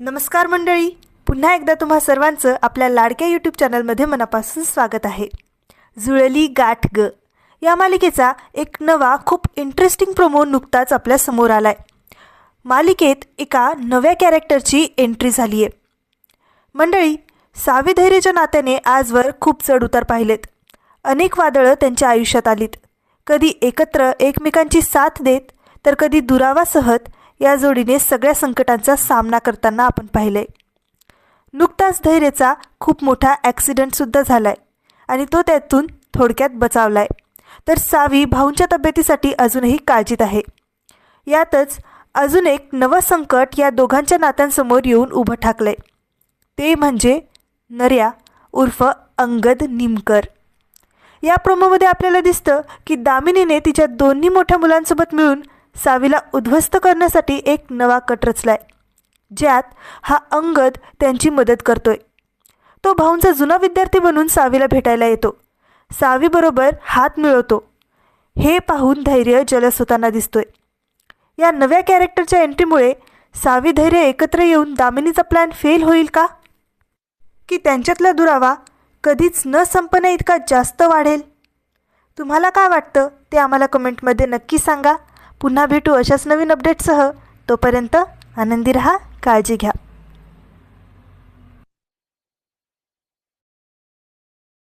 नमस्कार मंडळी. पुन्हा एकदा तुम्हा सर्वांचं आपल्या लाडक्या यूट्यूब चॅनलमध्ये मनापासून स्वागत आहे. जुळली गाठ ग. या मालिकेचा एक नवा खूप इंटरेस्टिंग प्रोमो नुकताच आपल्यासमोर आहे मालिकेत एका नव्या कॅरेक्टरची एंट्री झाली आहे मंडळी साविधैर्याच्या नात्याने आजवर खूप चढउतार पाहिलेत. अनेक वादळं त्यांच्या आयुष्यात आलीत. कधी एकत्र एकमेकांची साथ देत तर कधी दुरावा सहत या जोडीने सगळ्या संकटांचा सामना करताना आपण पाहिले. नुकताच धैर्याचा खूप मोठा ॲक्सिडेंटसुद्धा झाला आहे आणि तो त्यातून थोडक्यात बचावला आहे तर सावी भाऊंच्या तब्येतीसाठी अजूनही काळजीत आहे. यातच अजून एक नवं संकट या दोघांच्या नात्यांसमोर येऊन उभं ठाकलंय. ते म्हणजे नर्या उर्फ अंगद निमकर. या प्रोमोमध्ये आपल्याला दिसतं की दामिनीने तिच्या दोन्ही मोठ्या मुलांसोबत मिळून सावीला उद्ध्वस्त करण्यासाठी एक नवा कट रचलाय ज्यात हा अंगद त्यांची मदत करतोय. तो भाऊंचा जुना विद्यार्थी बनून सावीला भेटायला येतो. सावीबरोबर हात मिळवतो. हे पाहून धैर्य जलस होताना दिसतोय. या नव्या कॅरेक्टरच्या एंट्रीमुळे सावी धैर्य एकत्र येऊन दामिनीचा प्लॅन फेल होईल का? की त्यांच्यातला दुरावा कधीच न संपण्या इतका जास्त वाढेल? तुम्हाला काय वाटतं ते आम्हाला कमेंटमध्ये नक्की सांगा. पुन्हा भेटू अशाच नवीन अपडेटसह तोपर्यंत आनंदी रहा काळजी घ्या.